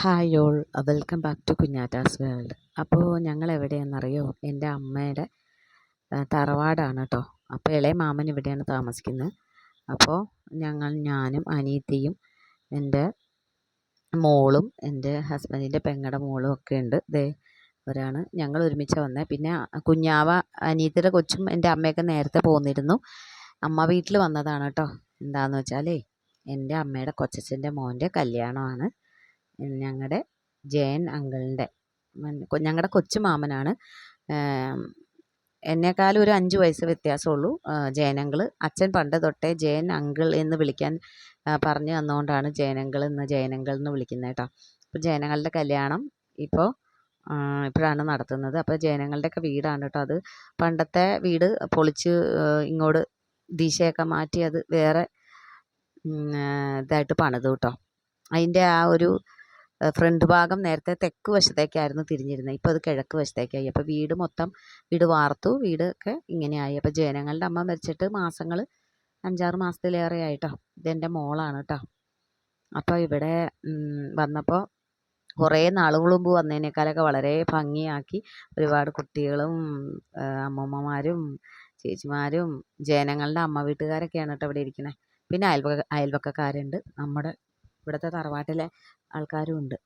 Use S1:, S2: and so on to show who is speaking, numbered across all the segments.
S1: Hi all welcome back to കുഞ്ഞാറ്റാസ് world അപ്പോൾ ഞങ്ങൾ എവിടെയാണെന്നറിയോ എന്റെ അമ്മയുടെ തറവാടാണ് കേട്ടോ അപ്പോൾ ഇളയ മാമൻ ഇവിടെയാണ് താമസിക്കുന്നത്. അപ്പോൾ ഞങ്ങൾ ഞാനും അനീത്തിയും എന്റെ മോളും എന്റെ ഹസ്ബൻഡിന്റെ പെങ്ങളുടെ മോളും ഒക്കെ ഉണ്ട്. ദേ അവരാണ് ഞങ്ങൾ ഒരുമിച്ച് വന്നത് പിന്നെ കുഞ്ഞാവ അനീത്തിയുടെ കൊച്ചും എന്റെ അമ്മയൊക്കെ നേരത്തെ പോന്നിരുന്നു. അമ്മ വീട്ടിൽ വന്നതാണ് കേട്ടോ എന്താണെന്ന് വെച്ചാലേ എന്റെ അമ്മയുടെ കൊച്ചച്ഛന്റെ മോന്റെ കല്യാണമാണ്. ഞങ്ങളുടെ ജയൻ അങ്കിളിന്റെ ഞങ്ങളുടെ കൊച്ചു മാമനാണ്. എന്നെക്കാളും ഒരു അഞ്ച് വയസ്സ് വ്യത്യാസമുള്ളൂ ജയൻ അങ്കിൾ അച്ഛൻ പണ്ട് തൊട്ടേ ജയൻ അങ്കിൾ എന്ന് വിളിക്കാൻ പറഞ്ഞു തന്നുകൊണ്ടാണ് ജയൻ അങ്കിൾ എന്ന് ജയൻ അങ്കിൾ എന്ന് വിളിക്കുന്നത് കേട്ടോ അപ്പോൾ ജയനങ്ങളുടെ കല്യാണം ഇപ്പോൾ ഇപ്പോഴാണ് നടത്തുന്നത്. അപ്പോൾ ജയനങ്ങളുടെയൊക്കെ വീടാണ് കേട്ടോ അത്. പണ്ടത്തെ വീട് പൊളിച്ച് ഇങ്ങോട്ട് ദിശയൊക്കെ മാറ്റി അത് വേറെ ഇതായിട്ട് പണിതു കേട്ടോ അതിന്റെ ആ ഒരു ഫ്രണ്ട് ഭാഗം നേരത്തെ തെക്ക് വശത്തേക്കായിരുന്നു തിരിഞ്ഞിരുന്നത്. ഇപ്പോൾ അത് കിഴക്ക് വശത്തേക്കായി. അപ്പോൾ വീട് മൊത്തം വീട് വാർത്തു. വീട് ഒക്കെ ഇങ്ങനെയായി. അപ്പോൾ ജനങ്ങളുടെ അമ്മ മരിച്ചിട്ട് മാസങ്ങൾ അഞ്ചാറ് മാസത്തിലേറെ ആയിട്ടോ. ഇതെന്റെ മോളാണ് കേട്ടോ അപ്പോൾ ഇവിടെ വന്നപ്പോൾ കുറേ നാളുകൾ മുമ്പ് വന്നതിനേക്കാളൊക്കെ വളരെ ഭംഗിയാക്കി. ഒരുപാട് കുട്ടികളും അമ്മമ്മമാരും ചേച്ചിമാരും ജനങ്ങളുടെ അമ്മ വീട്ടുകാരൊക്കെയാണ് കേട്ടോ ഇവിടെ ഇരിക്കുന്നത് പിന്നെ അയൽവക്ക അയൽവക്കക്കാരുണ്ട്. നമ്മുടെ ഇവിടുത്തെ തറവാട്ടിലെ ആൾക്കാരും ഉണ്ട്.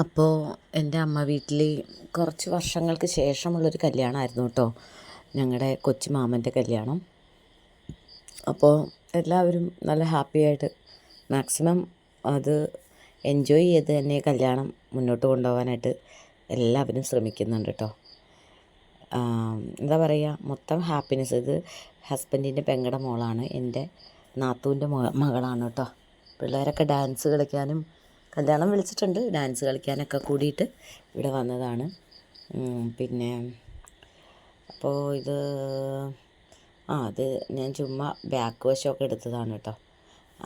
S1: അപ്പോൾ എന്റെ അമ്മ വീട്ടിൽ കുറച്ച് വർഷങ്ങൾക്ക് ശേഷമുള്ളൊരു കല്യാണമായിരുന്നു കേട്ടോ. ഞങ്ങളുടെ കൊച്ചു മാമന്റെ കല്യാണം. അപ്പോൾ എല്ലാവരും നല്ല ഹാപ്പി ആയിട്ട് മാക്സിമം അത് എൻജോയ് ചെയ്ത് തന്നെ കല്യാണം മുന്നോട്ട് കൊണ്ടുപോകാനായിട്ട് എല്ലാവരും ശ്രമിക്കുന്നുണ്ട് കേട്ടോ. എന്താ പറയുക മൊത്തം ഹാപ്പിനെസ് ഇത് ഹസ്ബൻഡിന്റെ പെങ്ങളുടെ മോളാണ്. എന്റെ നാത്തൂന്റെ മകളാണ് കേട്ടോ. പിള്ളേരൊക്കെ ഡാൻസ് കളിക്കാനും കല്യാണം വിളിച്ചിട്ടുണ്ട്. ഡാൻസ് കളിക്കാനൊക്കെ കൂടിയിട്ട് ഇവിടെ വന്നതാണ്. പിന്നെ അപ്പോൾ ഇത് ആ അത് ഞാൻ ചുമ്മാ ബാക്ക് വശമൊക്കെ എടുത്തതാണ് കേട്ടോ.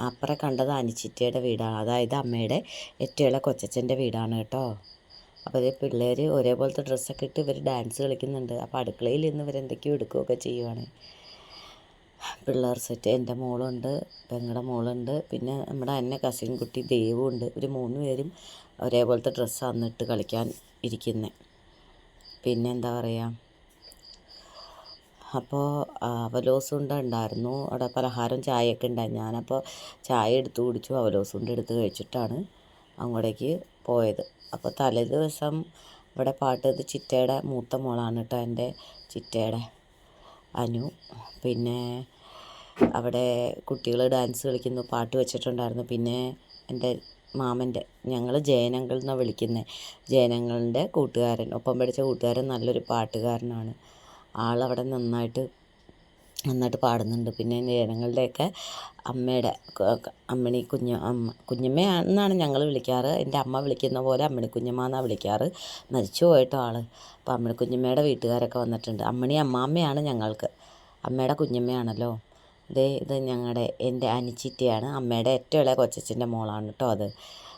S1: അപ്പുറം കണ്ടത് അനിച്ചിറ്റയുടെ വീടാണ്. അതായത് അമ്മയുടെ ഏറ്റവും കൊച്ചച്ഛന്റെ വീടാണ് കേട്ടോ. അപ്പോൾ ഇത് പിള്ളേർ ഒരേപോലത്തെ ഡ്രസ്സൊക്കെ ഇട്ട് ഇവർ ഡാൻസ് കളിക്കുന്നുണ്ട്. അപ്പോൾ അടുക്കളയിൽ നിന്ന് ഇവരെന്തൊക്കെയോ എടുക്കുകയൊക്കെ ചെയ്യുവാണ്. പിള്ളേർ സെറ്റ് എന്റെ മോളുണ്ട് പെങ്ങളുടെ മോളുണ്ട് പിന്നെ നമ്മുടെ അന്നെ കസിൻ കുട്ടി ദേവുണ്ട് ഒരു മൂന്ന് പേരും ഒരേപോലത്തെ ഡ്രസ്സാണ് ഇട്ട് കളിക്കാൻ ഇരിക്കുന്നത് പിന്നെ എന്താ പറയുക അപ്പോൾ അവലോസുണ്ട ഉണ്ടായിരുന്നു. അവിടെ പലഹാരം ചായയൊക്കെ ഉണ്ടായി. ഞാനപ്പോൾ ചായ എടുത്ത് കുടിച്ചു അവലോസുണ്ട എടുത്ത് കഴിച്ചിട്ടാണ് അങ്ങോട്ടേക്ക് പോയത്. അപ്പോൾ തലേ ദിവസം ഇവിടെ ഇത് ചിറ്റയുടെ മൂത്ത മോളാണ് കേട്ടോ എന്റെ ചിറ്റയുടെ അനു. പിന്നെ അവിടെ കുട്ടികൾ ഡാൻസ് കളിക്കുന്നു പാട്ട് വെച്ചിട്ടുണ്ടായിരുന്നു. പിന്നെ എന്റെ മാമന്റെ ഞങ്ങൾ ജയനങ്ങൾ എന്നാണ് വിളിക്കുന്നത് ജയനങ്ങളുടെ കൂട്ടുകാരൻ ഒപ്പം പഠിച്ച കൂട്ടുകാരൻ നല്ലൊരു പാട്ടുകാരനാണ്. ആളവിടെ നന്നായിട്ട് നന്നായിട്ട് പാടുന്നുണ്ട്. പിന്നെ ജനങ്ങളുടെയൊക്കെ അമ്മയുടെ അമ്മണി കുഞ്ഞ അമ്മ കുഞ്ഞമ്മ എന്നാണ് ഞങ്ങൾ വിളിക്കാറ്. എന്റെ അമ്മ വിളിക്കുന്ന പോലെ അമ്മണി കുഞ്ഞമ്മ എന്നാണ് വിളിക്കാറ്. മരിച്ചു പോയിട്ടോ ആൾ അപ്പോൾ അമ്മണി കുഞ്ഞമ്മയുടെ വീട്ടുകാരൊക്കെ വന്നിട്ടുണ്ട്. അമ്മണി അമ്മാമ്മയാണ് ഞങ്ങൾക്ക്. അമ്മയുടെ കുഞ്ഞമ്മയാണല്ലോ. ഇതേ ഇത് ഞങ്ങളുടെ എന്റെ അനിച്ചിറ്റിയാണ്. അമ്മയുടെ ഏറ്റവും ഇളയ കൊച്ചച്ഛന്റെ മോളാണ് കേട്ടോ അത്.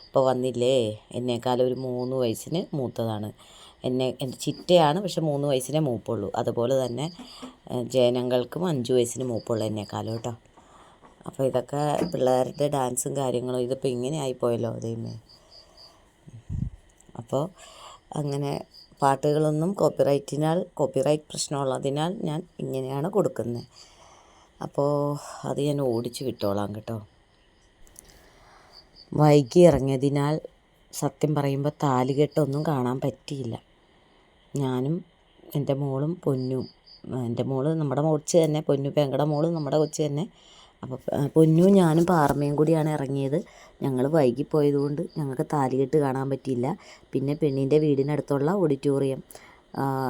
S1: ഇപ്പോൾ വന്നില്ലേ? എന്നേക്കാളും ഒരു മൂന്ന് വയസ്സിന് മൂത്തതാണ്. എന്നെ എന്റെ ചിറ്റയാണ് പക്ഷെ മൂന്ന് വയസ്സിനെ മൂപ്പുള്ളൂ. അതുപോലെ തന്നെ ജനങ്ങൾക്കും അഞ്ച് വയസ്സിന് മൂപ്പുള്ളൂ എന്നേക്കാളും കേട്ടോ അപ്പോൾ ഇതൊക്കെ പിള്ളേരുടെ ഡാൻസും കാര്യങ്ങളും ഇതിപ്പോൾ ഇങ്ങനെ ആയിപ്പോയല്ലോ ദൈവമേ. അപ്പോൾ അങ്ങനെ പാട്ടുകളൊന്നും കോപ്പിറൈറ്റിനാൽ കോപ്പിറൈറ്റ് പ്രശ്നമുള്ളതിനാൽ ഞാൻ ഇങ്ങനെയാണ് കൊടുക്കുന്നത്. അപ്പോൾ അത് ഞാൻ ഓടിച്ച് വിട്ടോളാം കേട്ടോ. വൈകി ഇറങ്ങിയതിനാൽ സത്യം പറയുമ്പോൾ താലികെട്ടൊന്നും കാണാൻ പറ്റിയില്ല. ഞാനും എന്റെ മോളും പൊന്നും എന്റെ മോൾ നമ്മുടെ കൊച്ച് തന്നെ പൊന്നു പെങ്കട മോൾ നമ്മുടെ കൊച്ച് തന്നെ. അപ്പോൾ പൊന്നും ഞാനും പാറമയും കൂടിയാണ് ഇറങ്ങിയത്. ഞങ്ങൾ വൈകി പോയതുകൊണ്ട് ഞങ്ങൾക്ക് താലികെട്ട് കാണാൻ പറ്റിയില്ല. പിന്നെ പെണ്ണിന്റെ വീടിനടുത്തുള്ള ഓഡിറ്റോറിയം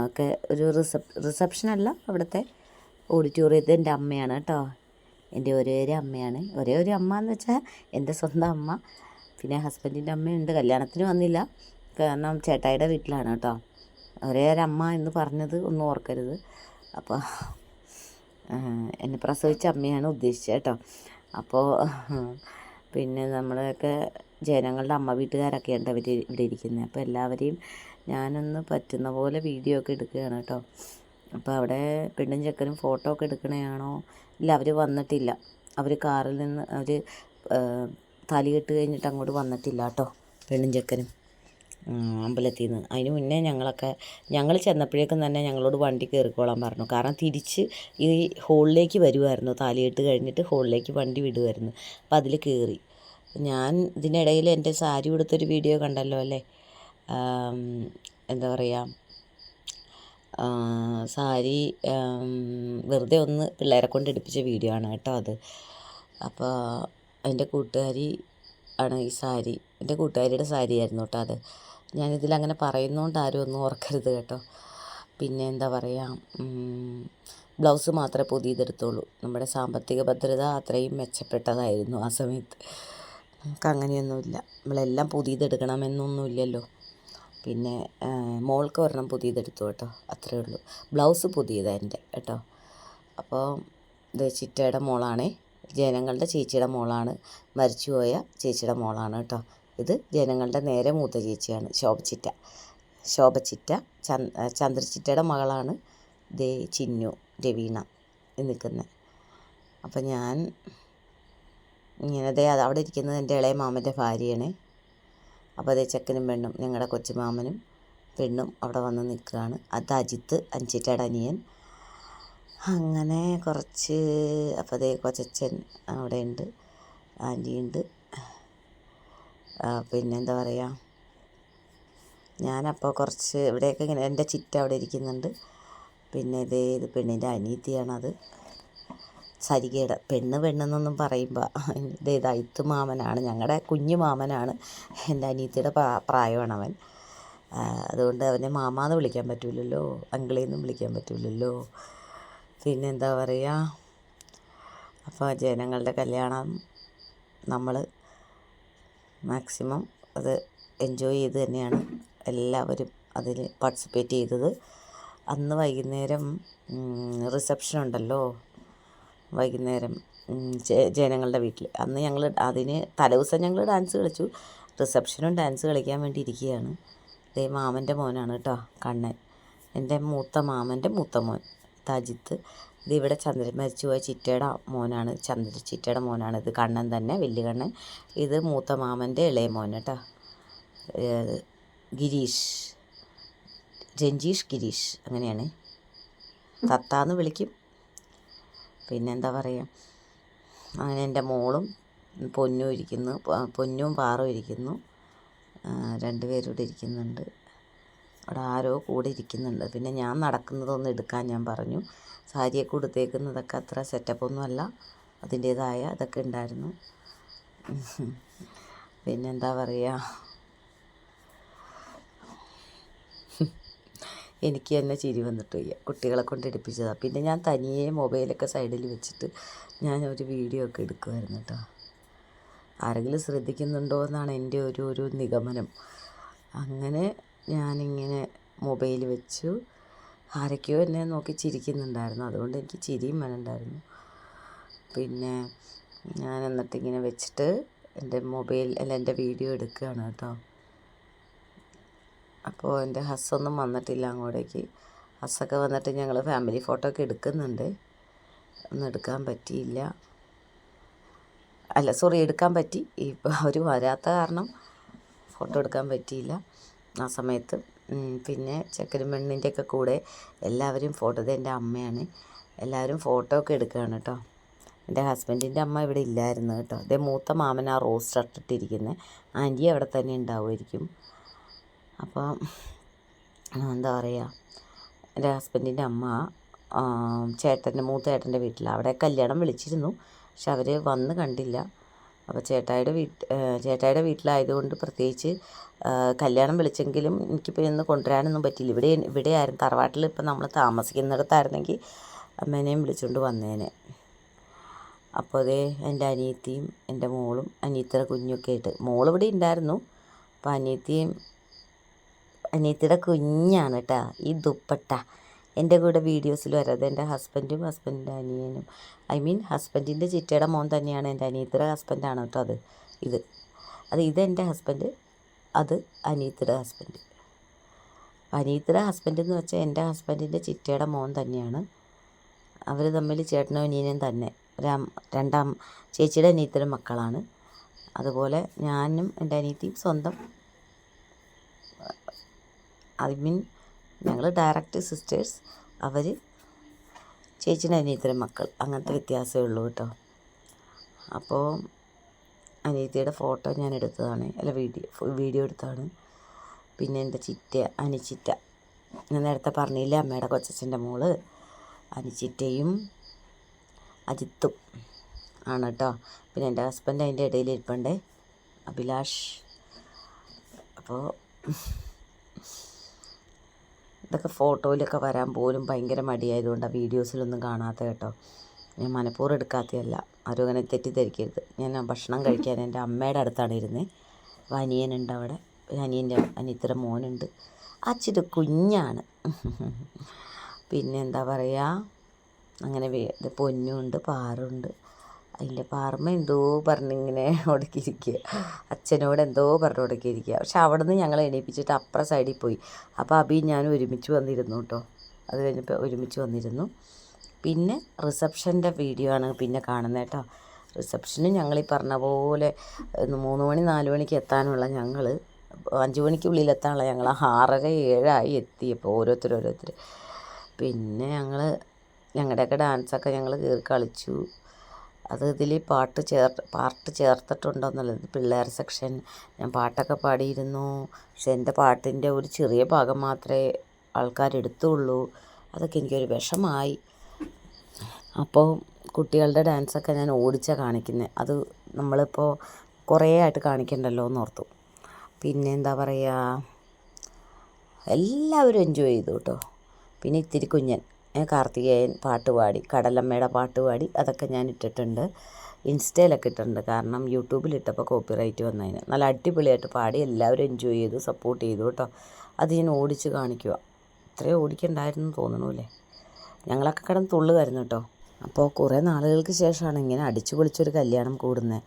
S1: ഒക്കെ ഒരു റിസപ് റിസപ്ഷനല്ല അവിടുത്തെ ഓഡിറ്റോറിയത്തിൽ എന്റെ അമ്മയാണ് കേട്ടോ. എന്റെ ഒരേ ഒരു അമ്മയാണ്. ഒരേ ഒരു അമ്മ എന്ന് വെച്ചാൽ എന്റെ സ്വന്തം അമ്മ. പിന്നെ ഹസ്ബൻഡിന്റെ അമ്മയുണ്ട്. കല്യാണത്തിന് വന്നില്ല. കാരണം ചേട്ടായിയുടെ വീട്ടിലാണ് കേട്ടോ. ഒരേ ഒരു അമ്മ എന്ന് പറഞ്ഞത് ഒന്നും ഓർക്കരുത്. അപ്പോൾ എന്നെ പ്രസവിച്ച അമ്മയാണ് ഉദ്ദേശിച്ചത് കേട്ടോ. അപ്പോൾ പിന്നെ നമ്മളൊക്കെ ജനങ്ങളുടെ അമ്മ വീട്ടുകാരൊക്കെയാണ് അവർ ഇവിടെ ഇരിക്കുന്നത് അപ്പോൾ എല്ലാവരെയും ഞാനൊന്ന് പറ്റുന്ന പോലെ വീഡിയോ ഒക്കെ എടുക്കുകയാണ് കേട്ടോ. അപ്പോൾ അവിടെ പെണ്ണും ചെക്കനും ഫോട്ടോ ഒക്കെ എടുക്കണയാണോ? ഇല്ല അവർ വന്നിട്ടില്ല. അവർ കാറിൽ നിന്ന് അവർ തലയിട്ട് കഴിഞ്ഞിട്ട് അങ്ങോട്ട് വന്നിട്ടില്ല കേട്ടോ പെണ്ണും ചെക്കനും. അമ്പലത്തിൽ നിന്ന് അതിന് മുന്നേ ഞങ്ങളൊക്കെ ഞങ്ങൾ ചെന്നപ്പോഴേക്കും തന്നെ ഞങ്ങളോട് വണ്ടി കയറിക്കോളാൻ പറഞ്ഞു. കാരണം തിരിച്ച് ഈ ഹോളിലേക്ക് വരുമായിരുന്നു താലിയിട്ട് കഴിഞ്ഞിട്ട് ഹോളിലേക്ക് വണ്ടി വിടുമായിരുന്നു അപ്പം അതിൽ കയറി. ഞാൻ ഇതിനിടയിൽ എന്റെ സാരി ഉടുത്തൊരു വീഡിയോ കണ്ടല്ലോ അല്ലേ? എന്താ പറയുക സാരി വെറുതെ ഒന്ന് പിള്ളേരെ കൊണ്ട് എടുപ്പിച്ച വീഡിയോ ആണ് കേട്ടോ അത്. അപ്പോൾ എന്റെ കൂട്ടുകാരി ആണ് ഈ സാരി. എന്റെ കൂട്ടുകാരിയുടെ സാരി ആയിരുന്നു കേട്ടോ അത്. ഞാനിതിൽ അങ്ങനെ പറയുന്നതുകൊണ്ട് ആരും ഒന്നും ഓർക്കരുത് കേട്ടോ. പിന്നെ എന്താ പറയുക ബ്ലൗസ് മാത്രമേ പുതിയതെടുത്തുള്ളൂ. നമ്മുടെ സാമ്പത്തിക ഭദ്രത അത്രയും മെച്ചപ്പെട്ടതായിരുന്നു ആ സമയത്ത്. നമുക്ക് അങ്ങനെയൊന്നുമില്ല. നമ്മളെല്ലാം പുതിയതെടുക്കണമെന്നൊന്നുമില്ലല്ലോ. പിന്നെ മോൾക്ക് ഒരെണ്ണം പുതിയതെടുത്തു കേട്ടോ അത്രയേ ഉള്ളൂ. ബ്ലൗസ് പുതിയതാണ് എന്റെ കേട്ടോ. അപ്പോൾ ഇത് ചിറ്റയുടെ മോളാണേ ജനങ്ങളുടെ ചേച്ചിയുടെ മോളാണ് മരിച്ചുപോയ ചേച്ചിയുടെ മോളാണ് കേട്ടോ. ഇത് ജനങ്ങളുടെ നേരെ മൂത്ത ചേച്ചിയാണ് ശോഭചിറ്റ. ശോഭചിറ്റ ചന്ദ് ചന്ദ്രച്ചിറ്റയുടെ മകളാണ് ദേ ചിന്നു രവീണ നിൽക്കുന്നത് അപ്പം ഞാൻ ഇങ്ങനെ ദേ അവിടെ ഇരിക്കുന്നത് എന്റെ ഇളയ മാമന്റെ ഭാര്യയാണ്. അപ്പോൾ അതേ ചെക്കനും പെണ്ണും ഞങ്ങളുടെ കൊച്ചുമാമനും പെണ്ണും അവിടെ വന്ന് നിൽക്കുകയാണ്. അത് അജിത്ത് അഞ്ചിറ്റയുടെ അനിയൻ. അങ്ങനെ കുറച്ച് അപ്പോൾ അതേ കൊച്ചച്ഛൻ അവിടെ ഉണ്ട് ആന്റി ഉണ്ട്. പിന്നെ എന്താ പറയുക? ഞാനപ്പോൾ കുറച്ച് ഇവിടെയൊക്കെ ഇങ്ങനെ എന്റെ ചിറ്റ അവിടെ ഇരിക്കുന്നുണ്ട്. പിന്നെ ഇതേ ഇത് പെണ്ണിന്റെ അനീതിയാണത് സരികയുടെ പെണ്ണ് പെണ്ണെന്നൊന്നും പറയുമ്പോൾ എന്റെ ഇതായിത്ത് മാമനാണ് ഞങ്ങളുടെ കുഞ്ഞു മാമനാണ് എന്റെ അനിയത്തിയുടെ പ്രാ- പ്രായമാണ് അവൻ. അതുകൊണ്ട് അവനെ മാമാന്ന് വിളിക്കാൻ പറ്റൂലല്ലോ അങ്കിളെന്നും വിളിക്കാൻ പറ്റൂലല്ലോ. പിന്നെന്താ പറയുക അപ്പോൾ ജനങ്ങളുടെ കല്യാണം നമ്മൾ മാക്സിമം അത് എൻജോയ് ചെയ്ത് തന്നെയാണ് എല്ലാവരും അതിൽ പാർട്ടിസിപ്പേറ്റ് ചെയ്തത്. അന്ന് വൈകുന്നേരം റിസപ്ഷൻ ഉണ്ടല്ലോ വൈകുന്നേരം ജനങ്ങളുടെ വീട്ടിൽ അന്ന് ഞങ്ങൾ അതിന് തലേദിവസം ഞങ്ങൾ ഡാൻസ് കളിച്ചു. റിസപ്ഷനും ഡാൻസ് കളിക്കാൻ വേണ്ടി ഇരിക്കുകയാണ്. ദേ മാമന്റെ മോനാണ് കേട്ടോ കണ്ണൻ. എന്റെ മൂത്ത മാമന്റെ മൂത്ത മോൻ തജിത്ത്. ഇത് ഇവിടെ ചന്ദ്രൻ മരിച്ചുപോയ ചിറ്റയുടെ മോനാണ് ചന്ദ്ര ചിറ്റയുടെ മോനാണ്. ഇത് കണ്ണൻ തന്നെ വലിയ കണ്ണൻ. ഇത് മൂത്ത മാമന്റെ ഇളയ മോൻ കേട്ടോ. ഗിരീഷ്. രഞ്ജീഷ് ഗിരീഷ് അങ്ങനെയാണ്. തത്താന്ന് വിളിക്കും. പിന്നെന്താ പറയുക അങ്ങനെ എന്റെ മോളും പൊന്നും ഇരിക്കുന്നു. പൊന്നും പാറും ഇരിക്കുന്നു. രണ്ടുപേരും ഇവിടെ ഇരിക്കുന്നുണ്ട്. അവിടെ ആരോ കൂടെ ഇരിക്കുന്നുണ്ട്. പിന്നെ ഞാൻ നടക്കുന്നതൊന്നും എടുക്കാൻ ഞാൻ പറഞ്ഞു. സാരിയൊക്കെ ഉടുത്തേക്കുന്നതൊക്കെ അത്ര സെറ്റപ്പൊന്നുമല്ല അതിന്റേതായ ഇതൊക്കെ ഉണ്ടായിരുന്നു. പിന്നെന്താ പറയുക എനിക്ക് തന്നെ ചിരി വന്നിട്ട് വയ്യ. കുട്ടികളെ കൊണ്ട് എടുപ്പിച്ചതാണ് പിന്നെ ഞാൻ തനിയെ മൊബൈലൊക്കെ സൈഡിൽ വെച്ചിട്ട് ഞാൻ ഒരു വീഡിയോ ഒക്കെ എടുക്കുമായിരുന്നു കേട്ടോ. ആരെങ്കിലും ശ്രദ്ധിക്കുന്നുണ്ടോ എന്നാണ് എന്റെ ഒരു ഒരു നിഗമനം. അങ്ങനെ ഞാനിങ്ങനെ മൊബൈൽ വെച്ചു. ആരൊക്കെയോ എന്നെ നോക്കി ചിരിക്കുന്നുണ്ടായിരുന്നു. അതുകൊണ്ട് എനിക്ക് ചിരിയും വരണ്ടായിരുന്നു പിന്നെ ഞാൻ എന്നിട്ടിങ്ങനെ വെച്ചിട്ട് എന്റെ മൊബൈൽ അല്ല എന്റെ വീഡിയോ എടുക്കുകയാണ് കേട്ടോ. അപ്പോൾ എന്റെ ഹസ്സൊന്നും വന്നിട്ടില്ല അങ്ങോട്ടേക്ക്. ഹസ്സൊക്കെ വന്നിട്ട് ഞങ്ങൾ ഫാമിലി ഫോട്ടോ ഒക്കെ എടുക്കുന്നുണ്ട്. ഒന്നും എടുക്കാൻ പറ്റിയില്ല. അല്ല സോറി എടുക്കാൻ പറ്റി. ഇപ്പോൾ അവർ വരാത്ത കാരണം ഫോട്ടോ എടുക്കാൻ പറ്റിയില്ല ആ സമയത്ത്. പിന്നെ ചെക്കനും പെണ്ണിന്റെയൊക്കെ കൂടെ എല്ലാവരും ഫോട്ടോ ഇത് എന്റെ അമ്മയാണ്. എല്ലാവരും ഫോട്ടോ ഒക്കെ എടുക്കുകയാണ് കേട്ടോ. എന്റെ ഹസ്ബൻഡിന്റെ അമ്മ ഇവിടെ ഇല്ലായിരുന്നു കേട്ടോ. അതേ മൂത്ത മാമൻ ആ റോസ് ഇട്ടിട്ടിരിക്കുന്നത് ആന്റി അവിടെ തന്നെ ഉണ്ടാവുമായിരിക്കും. അപ്പം എന്താ പറയുക എന്റെ ഹസ്ബൻഡിന്റെ അമ്മ ചേട്ടന്റെ മൂത്ത ചേട്ടന്റെ വീട്ടിൽ അവിടെ കല്യാണം വിളിച്ചിരുന്നു പക്ഷെ അവർ വന്ന് കണ്ടില്ല. അപ്പോൾ ചേട്ടായിയുടെ വീട്ട് ചേട്ടായിയുടെ വീട്ടിലായതുകൊണ്ട് പ്രത്യേകിച്ച് കല്യാണം വിളിച്ചെങ്കിലും എനിക്കിപ്പോൾ ഇന്ന് കൊണ്ടുവരാനൊന്നും പറ്റിയില്ല. ഇവിടെ ഇവിടെ ആയിരുന്നു തറവാട്ടിൽ ഇപ്പം നമ്മൾ താമസിക്കുന്നിടത്തായിരുന്നെങ്കിൽ അമ്മേനെയും വിളിച്ചുകൊണ്ട് വന്നേനെ. അപ്പോൾ അതേ എന്റെ അനിയത്തിയും എന്റെ മോളും അനിയത്തിയുടെ കുഞ്ഞൊക്കെ ആയിട്ട്. മോളിവിടെ ഉണ്ടായിരുന്നു അപ്പോൾ അനിയത്തിയും അനിയത്തിയുടെ കുഞ്ഞാണ് കേട്ടോ. ഈ ദുപ്പട്ട. എന്റെ കൂടെ വീഡിയോസിൽ വരാതെ എന്റെ ഹസ്ബൻഡും ഹസ്ബൻഡിന്റെ അനിയനും. ഐ മീൻ ഹസ്ബൻഡിന്റെ ചിറ്റയുടെ മോൻ തന്നെയാണ്. എന്റെ അനിയത്തിയുടെ ഹസ്ബൻഡാണ് കേട്ടോ അത്. ഇത്. അത് ഇതെന്റെ ഹസ്ബൻഡ്. അത് അനിയത്തിയുടെ ഹസ്ബൻഡ്. അനിയത്തിയുടെ ഹസ്ബൻഡ് എന്ന് വെച്ചാൽ എന്റെ ഹസ്ബൻഡിന്റെ ചിറ്റയുടെ മോൻ തന്നെയാണ്. അവർ തമ്മിൽ ചേട്ടനും അനിയനും തന്നെ. രാം രണ്ടാം ചേച്ചിയുടെ അനിയത്തിയുടെ മക്കളാണ്. അതുപോലെ ഞാനും എന്റെ അനിയത്തിയും സ്വന്തം ഐ മീൻ ഞങ്ങൾ ഡയറക്റ്റ് സിസ്റ്റേഴ്സ്. അവർ ചേച്ചിന്റെ അനിയത്തിന്റെ മക്കൾ. അങ്ങനത്തെ വ്യത്യാസമേ ഉള്ളൂ കേട്ടോ. അപ്പോൾ അനിയത്തിയുടെ ഫോട്ടോ ഞാൻ എടുത്തതാണ്. അല്ല വീഡിയോ വീഡിയോ എടുത്തതാണ്. പിന്നെ എന്റെ ചിറ്റ അനിച്ചിറ്റ. ഞാൻ നേരത്തെ പറഞ്ഞില്ലേ അമ്മയുടെ കൊച്ചച്ഛന്റെ മോൾ അനിച്ചിറ്റയും അജിത്തും ആണ് കേട്ടോ. പിന്നെ എന്റെ ഹസ്ബൻഡ് അതിന്റെ ഇടയിൽ ഇരിപ്പുണ്ട് അഭിലാഷ്. അപ്പോൾ ഇതൊക്കെ ഫോട്ടോയിലൊക്കെ വരാൻ പോലും ഭയങ്കര മടിയായതുകൊണ്ടാണ് വീഡിയോസിലൊന്നും കാണാത്ത കേട്ടോ. ഞാൻ മനഃപൂർവം എടുക്കാത്തതല്ല. ആരും അങ്ങനെ തെറ്റിദ്ധരിക്കരുത്. ഞാൻ ആ ഭക്ഷണം കഴിക്കാൻ എന്റെ അമ്മയുടെ അടുത്താണ് ഇരുന്നത് അപ്പോൾ അനിയനുണ്ട് അവിടെ. അനിയന്റെ അനിയത്തിയുടെ മോനുണ്ട്. അച്ഛന്റെ കുഞ്ഞാണ്. പിന്നെ എന്താ പറയുക അങ്ങനെ പൊന്നുണ്ട് പാറുണ്ട്. അതിന്റെ പാർമ്മ എന്തോ പറഞ്ഞിങ്ങനെ ഒടുക്കിയിരിക്കുക. അച്ഛനോട് എന്തോ പറഞ്ഞു ഒടുക്കിയിരിക്കുക. പക്ഷെ അവിടെ നിന്ന് ഞങ്ങൾ എണീപ്പിച്ചിട്ട് അപ്പുറ സൈഡിൽ പോയി. അപ്പോൾ അബി ഞാൻ ഒരുമിച്ച് വന്നിരുന്നു കേട്ടോ. അത് കഴിഞ്ഞപ്പോൾ ഒരുമിച്ച് വന്നിരുന്നു. പിന്നെ റിസപ്ഷന്റെ വീഡിയോ ആണ് പിന്നെ കാണുന്നത് കേട്ടോ. റിസപ്ഷന് ഞങ്ങൾ ഈ പറഞ്ഞ പോലെ മൂന്ന് മണി നാല് മണിക്ക് എത്താനുള്ള ഞങ്ങൾ അഞ്ച് മണിക്കുള്ളിൽ എത്താനുള്ള ഞങ്ങൾ ആറര ഏഴായി എത്തിയപ്പോൾ ഓരോരുത്തർ ഓരോരുത്തർ. പിന്നെ ഞങ്ങൾ ഞങ്ങളുടെയൊക്കെ ഡാൻസൊക്കെ ഞങ്ങൾ കയറി കളിച്ചു. അത് ഇതിൽ പാട്ട് ചേർ പാട്ട് ചേർത്തിട്ടുണ്ടോയെന്നുള്ളത് പിള്ളേർ സെക്ഷൻ ഞാൻ പാട്ടൊക്കെ പാടിയിരുന്നു. പക്ഷെ എന്റെ പാട്ടിന്റെ ഒരു ചെറിയ ഭാഗം മാത്രമേ ആൾക്കാർ എടുത്തുള്ളൂ അതൊക്കെ എനിക്കൊരു വിഷമായി. അപ്പോൾ കുട്ടികളുടെ ഡാൻസൊക്കെ ഞാൻ ഓടിച്ചാണ് കാണിക്കുന്നത് അത് നമ്മളിപ്പോൾ കുറേ ആയിട്ട് കാണിക്കണ്ടല്ലോ എന്ന് ഓർത്തു പിന്നെ എന്താ പറയുക എല്ലാവരും എൻജോയ് ചെയ്തു കേട്ടോ. പിന്നെ ഇത്തിരി കുഞ്ഞൻ. കാർത്തികേയൻ പാട്ട് പാടി കടലമ്മയുടെ പാട്ട് പാടി അതൊക്കെ ഞാൻ ഇട്ടിട്ടുണ്ട്. ഇൻസ്റ്റയിലൊക്കെ ഇട്ടിട്ടുണ്ട്. കാരണം യൂട്യൂബിൽ ഇട്ടപ്പോൾ കോപ്പിറൈറ്റ് വന്നതിന്. നല്ല അടിപൊളിയായിട്ട് പാടി എല്ലാവരും എൻജോയ് ചെയ്തു സപ്പോർട്ട് ചെയ്തു കേട്ടോ. അത് ഞാൻ ഓടിച്ച് കാണിക്കുക ഇത്രയും ഓടിക്കണ്ടായിരുന്നു തോന്നണു അല്ലേ ഞങ്ങളൊക്കെ കിടന്ന് തുള്ളുമായിരുന്നു കേട്ടോ. അപ്പോൾ കുറേ നാളുകൾക്ക് ശേഷമാണ് ഇങ്ങനെ അടിച്ചു പൊളിച്ചൊരു കല്യാണം കൂടുന്നത്.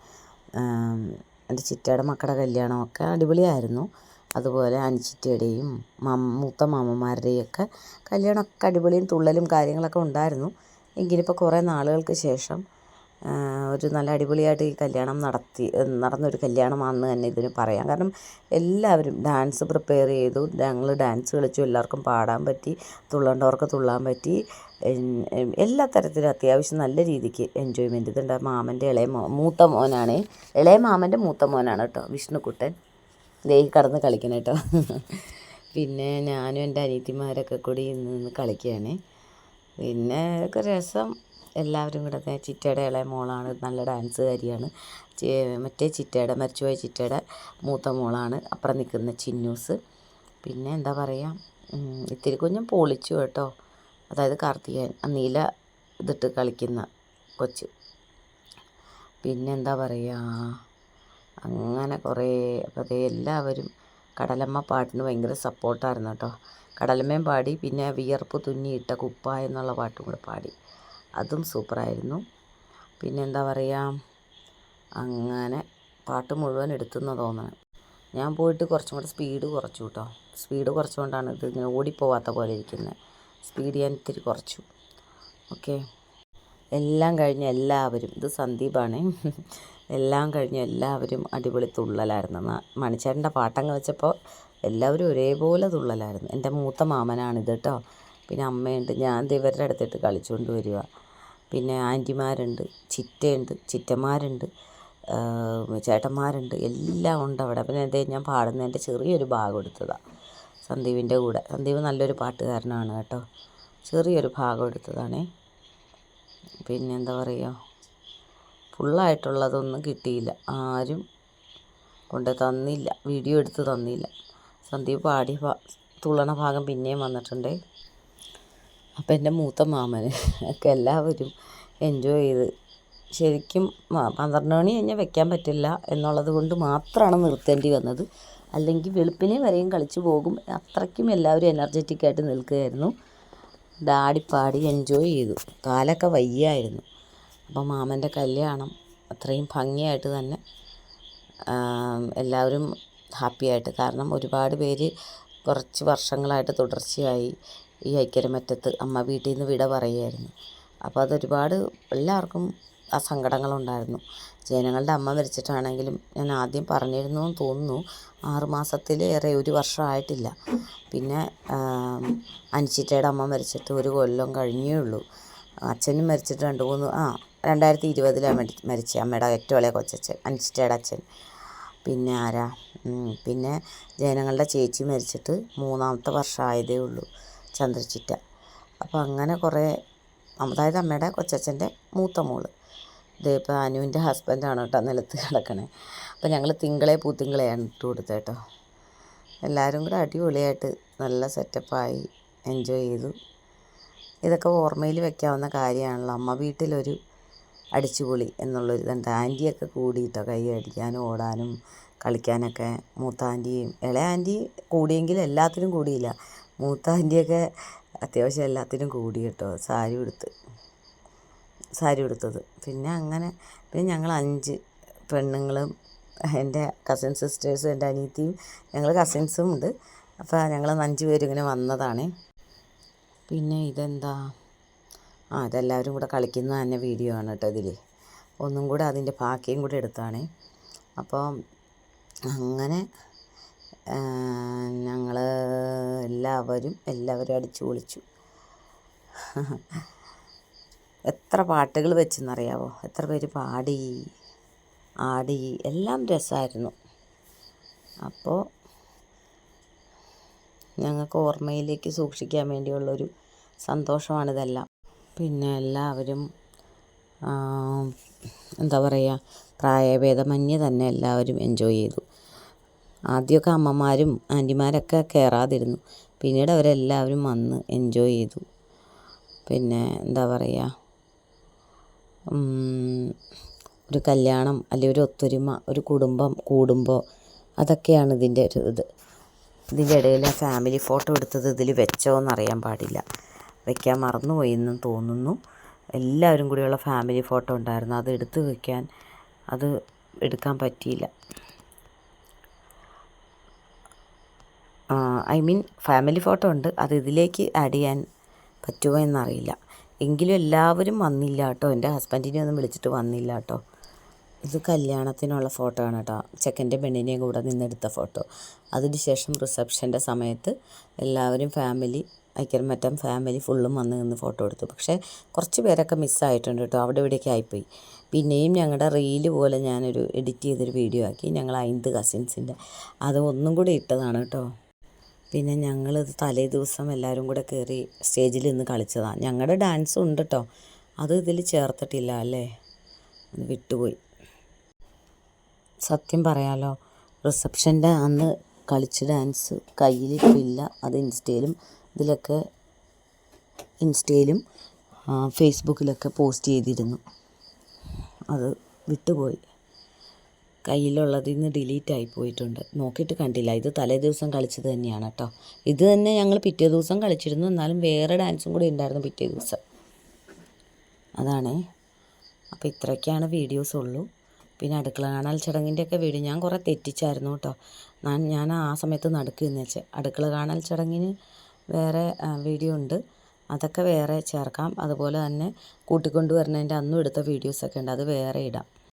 S1: എന്റെ ചിറ്റയുടെ മക്കളുടെ കല്യാണമൊക്കെ അടിപൊളിയായിരുന്നു. അതുപോലെ അനിച്ചിറ്റയുടെയും മം മൂത്ത മാമന്മാരുടെയും ഒക്കെ കല്യാണമൊക്കെ അടിപൊളിയും തുള്ളലും കാര്യങ്ങളൊക്കെ ഉണ്ടായിരുന്നു. എങ്കിലിപ്പോൾ കുറേ നാളുകൾക്ക് ശേഷം ഒരു നല്ല അടിപൊളിയായിട്ട് ഈ കല്യാണം നടത്തി നടന്നൊരു കല്യാണമാണെന്ന് തന്നെ ഇതിന് പറയാം. കാരണം എല്ലാവരും ഡാൻസ് പ്രിപ്പയർ ചെയ്തു. ഞങ്ങൾ ഡാൻസ് കളിച്ചു. എല്ലാവർക്കും പാടാൻ പറ്റി. തുള്ളേണ്ടവർക്ക് തുള്ളാൻ പറ്റി. എല്ലാ തരത്തിലും അത്യാവശ്യം നല്ല രീതിക്ക് എൻജോയ്മെന്റ് ഇതുണ്ട് മാമന്റെ ഇളയ മൂത്ത മോനാണ്. ഇളയ മാമന്റെ മൂത്ത മോനാണ് കേട്ടോ വിഷ്ണുക്കുട്ടൻ. ദേ ഈ കടന്ന് കളിക്കണം കേട്ടോ. പിന്നെ ഞാനും എന്റെ അനിയത്തിമാരൊക്കെ കൂടി ഇന്ന് നിന്ന് കളിക്കുകയാണ്. പിന്നെ ഒക്കെ രസം. എല്ലാവരും കൂടെ ചിറ്റയുടെ ഇളയ മോളാണ്. നല്ല ഡാൻസുകാരിയാണ്. മറ്റേ ചിറ്റയുടെ മരിച്ചുപോയ ചിറ്റയുടെ മൂത്ത മോളാണ്. അപ്പുറം നിൽക്കുന്ന ചിന്നൂസ്. പിന്നെ എന്താ പറയുക ഇത്തിരി കുഞ്ഞും പൊളിച്ചു കേട്ടോ. അതായത് കാർത്തിക നീല ഇതിട്ട് കളിക്കുന്ന കൊച്ച്. പിന്നെന്താ പറയുക അങ്ങനെ കുറേ അപ്പോൾ അതേ എല്ലാവരും കടലമ്മ പാട്ടിന് ഭയങ്കര സപ്പോർട്ടായിരുന്നു കേട്ടോ. കടലമ്മയും പാടി പിന്നെ വിയർപ്പ് തുന്നിയിട്ട കുപ്പ എന്നുള്ള പാട്ടും കൂടെ പാടി. അതും സൂപ്പറായിരുന്നു. പിന്നെ എന്താ പറയുക അങ്ങനെ പാട്ട് മുഴുവൻ എടുത്തെന്ന് തോന്നണം. ഞാൻ പോയിട്ട് കുറച്ചും കൂടെ സ്പീഡ് കുറച്ചു കേട്ടോ. സ്പീഡ് കുറച്ചുകൊണ്ടാണ് ഇത് ഇങ്ങനെ ഓടിപ്പോവാത്ത പോലെ ഇരിക്കുന്നത്. സ്പീഡ് ഞാൻ ഇത്തിരി കുറച്ചു. ഓക്കെ. എല്ലാം കഴിഞ്ഞ് എല്ലാവരും ഇത് സന്ദീപാണ്. എല്ലാം കഴിഞ്ഞ് എല്ലാവരും അടിപൊളി തുള്ളലായിരുന്നു. മണിച്ചേട്ടന്റെ പാട്ടങ്ങ് വെച്ചപ്പോൾ എല്ലാവരും ഒരേപോലെ തുള്ളലായിരുന്നു. എന്റെ മൂത്ത മാമനാണിത് കേട്ടോ. പിന്നെ അമ്മയുണ്ട്. ഞാൻ ഇവരുടെ അടുത്തിട്ട് കളിച്ചുകൊണ്ട് വരിക. പിന്നെ ആന്റിമാരുണ്ട് ചിറ്റയുണ്ട് ചിറ്റന്മാരുണ്ട് ചേട്ടന്മാരുണ്ട്. എല്ലാം ഉണ്ട് അവിടെ. പിന്നെ എന്തേ ഞാൻ പാടുന്നതിന്റെ ചെറിയൊരു ഭാഗം എടുത്തതാണ് സന്ദീപിന്റെ കൂടെ. സന്ദീപ് നല്ലൊരു പാട്ടുകാരനാണ് കേട്ടോ. ചെറിയൊരു ഭാഗം എടുത്തതാണേ. പിന്നെന്താ പറയുക? ഫുള്ളായിട്ടുള്ളതൊന്നും കിട്ടിയില്ല. ആരും കൊണ്ട് തന്നില്ല. വീഡിയോ എടുത്ത് തന്നില്ല. സന്ദീപ് പാടി തുള്ളണ ഭാഗം പിന്നെയും വന്നിട്ടുണ്ട്. അപ്പം എന്റെ മൂത്ത മാമന് ഒക്കെ എല്ലാവരും എൻജോയ് ചെയ്ത് ശരിക്കും പന്ത്രണ്ട് മണി കഴിഞ്ഞാൽ വെക്കാൻ പറ്റില്ല എന്നുള്ളത് കൊണ്ട് മാത്രമാണ് നിർത്തേണ്ടി വന്നത്. അല്ലെങ്കിൽ വെളുപ്പിനെ വരെയും കളിച്ചു പോകും. അത്രയ്ക്കും എല്ലാവരും എനർജറ്റിക്കായിട്ട് നിൽക്കുകയായിരുന്നു. പാടി എൻജോയ് ചെയ്തു. കാലൊക്കെ വയ്യായിരുന്നു. അപ്പോൾ മാമന്റെ കല്യാണം അത്രയും ഭംഗിയായിട്ട് തന്നെ എല്ലാവരും ഹാപ്പിയായിട്ട്. കാരണം ഒരുപാട് പേര് കുറച്ച് വർഷങ്ങളായിട്ട് തുടർച്ചയായി ഈ ഐക്കരമറ്റത്ത് അമ്മ വീട്ടിൽ നിന്ന് വിട പറയുമായിരുന്നു അപ്പോൾ അതൊരുപാട് എല്ലാവർക്കും ആ സങ്കടങ്ങളുണ്ടായിരുന്നു. ജനങ്ങളുടെ അമ്മ മരിച്ചിട്ടാണെങ്കിലും ഞാൻ ആദ്യം പറഞ്ഞിരുന്നു എന്ന് തോന്നുന്നു ആറുമാസത്തിലേറെ ഒരു വർഷമായിട്ടില്ല പിന്നെ അനിച്ചിട്ടയുടെ അമ്മ മരിച്ചിട്ട് ഒരു കൊല്ലം കഴിഞ്ഞേ ഉള്ളൂ. അച്ഛനും മരിച്ചിട്ട് രണ്ട് മൂന്ന് ആ രണ്ടായിരത്തി ഇരുപതിലാണ് മരി മരിച്ചത് അമ്മയുടെ ഏറ്റവും ഇളയ കൊച്ചച്ഛൻ അനിഷ്ടയുടെ അച്ഛൻ. പിന്നെ ആരാ? പിന്നെ ജനങ്ങളുടെ ചേച്ചി മരിച്ചിട്ട് മൂന്നാമത്തെ വർഷമായതേ ഉള്ളൂ ചന്ദ്രച്ചിറ്റ അപ്പോൾ അങ്ങനെ കുറേ അതായത് അമ്മയുടെ കൊച്ചച്ഛന്റെ മൂത്ത മോൾ. ഇതിപ്പോൾ അനുവിന്റെ ഹസ്ബൻഡാണ് കേട്ടോ നിലത്ത് കിടക്കണേ. അപ്പോൾ ഞങ്ങൾ തിങ്കളെ പൂത്തിങ്കളെയാണ് ഇട്ട് കൊടുത്തത് കേട്ടോ. എല്ലാവരും കൂടെ അടിപൊളിയായിട്ട് നല്ല സെറ്റപ്പായി എൻജോയ് ചെയ്തു. ഇതൊക്കെ ഓർമ്മയിൽ വെക്കാവുന്ന കാര്യമാണല്ലോ. അമ്മ വീട്ടിലൊരു അടിച്ചുപൊളി എന്നുള്ളൊരു ഇതുണ്ട്. ആന്റിയൊക്കെ കൂടിയിട്ടോ കൈ അടിക്കാനും ഓടാനും കളിക്കാനൊക്കെ മൂത്ത ആന്റിയും ഇളയ ആന്റി കൂടിയെങ്കിലും എല്ലാത്തിനും കൂടിയില്ല. മൂത്ത ആന്റിയൊക്കെ അത്യാവശ്യം എല്ലാത്തിനും കൂടി കേട്ടോ സാരി ഉടുത്ത് സാരി ഉടുത്തത്. പിന്നെ അങ്ങനെ പിന്നെ ഞങ്ങൾ അഞ്ച് പെണ്ണുങ്ങളും എന്റെ കസിൻ സിസ്റ്റേഴ്സും എന്റെ അനിയത്തിയും ഞങ്ങൾ കസിൻസും ഉണ്ട്. അപ്പോൾ ഞങ്ങൾ അഞ്ച് പേരിങ്ങനെ വന്നതാണ്. പിന്നെ ഇതെന്താ? ആ ഇതെല്ലാവരും കൂടെ കളിക്കുന്ന തന്നെ വീഡിയോ ആണ് കേട്ടോ ഇതിൽ ഒന്നും കൂടെ അതിന്റെ ബാക്കിയും കൂടെ എടുത്താണ്. അപ്പോൾ അങ്ങനെ ഞങ്ങൾ എല്ലാവരും എല്ലാവരും അടിച്ചു പൊളിച്ചു. എത്ര പാട്ടുകൾ വെച്ചെന്നറിയാവോ? എത്ര പേര് പാടി ആടി എല്ലാം രസമായിരുന്നു. അപ്പോൾ ഞങ്ങൾക്ക് ഓർമ്മയിലേക്ക് സൂക്ഷിക്കാൻ വേണ്ടിയുള്ളൊരു സന്തോഷമാണിതെല്ലാം. പിന്നെ എല്ലാവരും എന്താ പറയുക പ്രായഭേദമന്യേ തന്നെ എല്ലാവരും എൻജോയ് ചെയ്തു. ആദ്യമൊക്കെ അമ്മമാരും ആന്റിമാരൊക്കെ കയറാതിരുന്നു പിന്നീട് അവരെല്ലാവരും വന്ന് എൻജോയ് ചെയ്തു. പിന്നെ എന്താ പറയുക ഒരു കല്യാണം അല്ലെങ്കിൽ ഒരു ഒത്തൊരുമ ഒരു കുടുംബം കൂടുമ്പോൾ അതൊക്കെയാണ് ഇതിന്റെ ഒരു ഇത്. ഇതിന്റെ ഇടയിൽ ഫാമിലി ഫോട്ടോ എടുത്തത് ഇതിൽ വെച്ചോ എന്നറിയാൻ പാടില്ല. വെക്കാൻ മറന്നുപോയി എന്നും തോന്നുന്നു. എല്ലാവരും കൂടിയുള്ള ഫാമിലി ഫോട്ടോ ഉണ്ടായിരുന്നു. അത് എടുത്ത് വയ്ക്കാൻ അത് എടുക്കാൻ പറ്റിയില്ല. ഐ മീൻ ഫാമിലി ഫോട്ടോ ഉണ്ട്. അത് ഇതിലേക്ക് ആഡ് ചെയ്യാൻ പറ്റുമോ എന്നറിയില്ല. എങ്കിലും എല്ലാവരും വന്നില്ല കേട്ടോ. എന്റെ ഹസ്ബൻഡിനെ ഒന്നും വിളിച്ചിട്ട് വന്നില്ല കേട്ടോ. ഇത് കല്യാണത്തിനുള്ള ഫോട്ടോ ആണ് കേട്ടോ. ചെക്കന്റെ പെണ്ണിനെയും കൂടെ നിന്നെടുത്ത ഫോട്ടോ അതിന് ശേഷം റിസപ്ഷന്റെ സമയത്ത് എല്ലാവരും ഫാമിലി ഐക്യമറ്റം ഫാമിലി ഫുള്ളും വന്ന് നിന്ന് ഫോട്ടോ എടുത്തു. പക്ഷേ കുറച്ച് പേരൊക്കെ മിസ്സായിട്ടുണ്ട് കേട്ടോ. അവിടെ ഇവിടെയൊക്കെ ആയിപ്പോയി. പിന്നെയും ഞങ്ങളുടെ റീൽ പോലെ ഞാനൊരു എഡിറ്റ് ചെയ്തൊരു വീഡിയോ ആക്കി. ഞങ്ങൾ ഐന്ത് കസിൻസിന്റെ അത് ഒന്നും കൂടി ഇട്ടതാണ് കേട്ടോ. പിന്നെ ഞങ്ങൾ തലേ ദിവസം എല്ലാവരും കൂടെ കയറി സ്റ്റേജിൽ നിന്ന് കളിച്ചതാണ് ഞങ്ങളുടെ ഡാൻസ് ഉണ്ട് കേട്ടോ. അത് ഇതിൽ ചേർത്തിട്ടില്ല അല്ലേ? വിട്ടുപോയി. സത്യം പറയാലോ റിസപ്ഷന്റെ അന്ന് കളിച്ച ഡാൻസ് കയ്യിലിട്ടില്ല. അത് ഇൻസ്റ്റയിലും ഇതിലൊക്കെ ഇൻസ്റ്റയിലും ഫേസ്ബുക്കിലൊക്കെ പോസ്റ്റ് ചെയ്തിരുന്നു. അത് വിട്ടുപോയി. കയ്യിലുള്ളതിൽ നിന്ന് ഡിലീറ്റ് ആയി പോയിട്ടുണ്ട്. നോക്കിയിട്ട് കണ്ടില്ല. ഇത് തലേ ദിവസം കളിച്ചത് തന്നെയാണ് കേട്ടോ. ഇത് തന്നെ ഞങ്ങൾ പിറ്റേ ദിവസം കളിച്ചിരുന്നു. എന്നാലും വേറെ ഡാൻസും കൂടി ഉണ്ടായിരുന്നു പിറ്റേ ദിവസം. അതാണ്. അപ്പോൾ ഇത്രയ്ക്കാണ് വീഡിയോസ് ഉള്ളൂ. പിന്നെ അടുക്കള കാണൽ ചടങ്ങിന്റെയൊക്കെ വീഡിയോ. ഞാൻ കുറേ തെറ്റിച്ചായിരുന്നു കേട്ടോ. ഞാൻ ഞാൻ ആ സമയത്ത് നടക്കുക എന്ന് വെച്ചാൽ അടുക്കള കാണാൽ ചടങ്ങിന് വേറെ വീഡിയോ ഉണ്ട്. അതൊക്കെ വേറെ ചേർക്കാം. അതുപോലെ തന്നെ കൂട്ടിക്കൊണ്ടുവരുന്നതിന്റെ അന്നും എടുത്ത വീഡിയോസൊക്കെ ഉണ്ട്. അത് വേറെ ഇടാം.